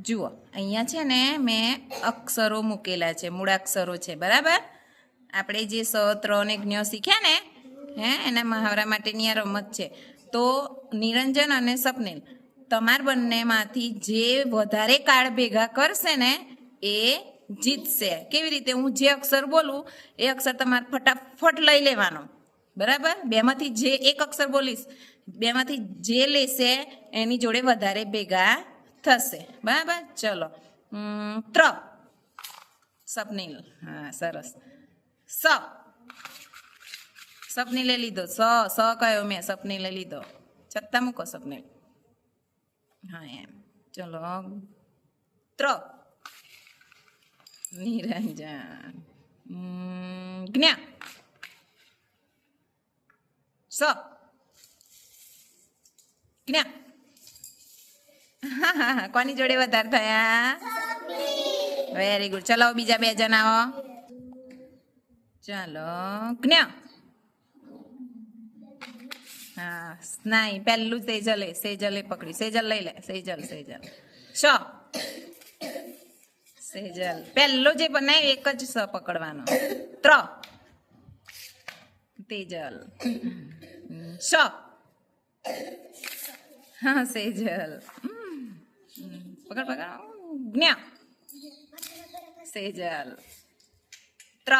જુઓ, અહીંયા છે ને મેં અક્ષરો મૂકેલા છે, મૂળાક્ષરો છે, બરાબર? આપણે જે સ ત્રણ અને જ્ઞ શીખ્યા ને, હે, એના મહાવરા માટેની આ રમત છે. તો નિરંજન અને સપનેલ, તમાર બંનેમાંથી જે વધારે કાળ ભેગા કરશે ને, એ જીતશે. કેવી રીતે? હું જે અક્ષર બોલું, એ અક્ષર તમારે ફટાફટ લઈ લેવાનો. બરાબર? બેમાંથી જે એક અક્ષર બોલીશ, બેમાંથી જે લેશે, એની જોડે વધારે ભેગા થશે. બરાબર? ચલો. ત્ર. સપનીલ. હા, સરસ. સ. સપનીલે લીધો. સ સ કયો મેં? સપની લઈ લીધો. છત્તા મૂકો સપનીલ. હા, એમ. ચલો. ત્ર. નિરંજન. જ્ઞા. સ. જ્ઞા. કોની જોડે વધારે થયા? વેરી ગુડ ચલો, બીજા બે જણ આવો ચાલો જ્ઞા હા નહીં પહેલું સેજલે સેજલે પકડી સેજલ લઈ લે, સેજલ સેજલ. શ? સેજલ. પહેલો જે બનાવ્યો, એક જ સ પકડવાનો. ત્ર. તેજલ. શ? હા, સેજલ. હમ. પકડ પકડ. જ્ઞા સેજલ. ત્ર.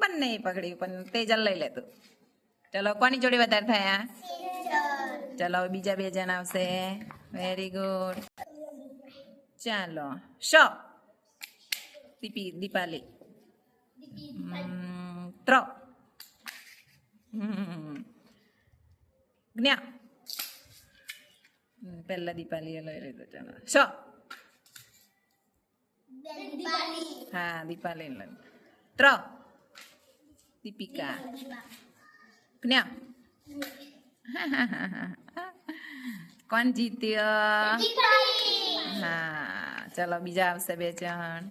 બંને પકડી પણ તેજલ લઈ લેતું ચલો, કોની જોડે વધારે થયા ચલો બીજા બે જણ આવશે. વેરી ગુડ ચાલો, શ. દીપી, દીપાલી. ત્ર. જ્ઞા. પહેલા દીપાલીએ લઈ લીધું ચાલો શ હા દીપાલી લઈ ત્ર દીપિકા જ્ઞા કોણ જીત્યો હા ચલો બીજા આવશે બે જણ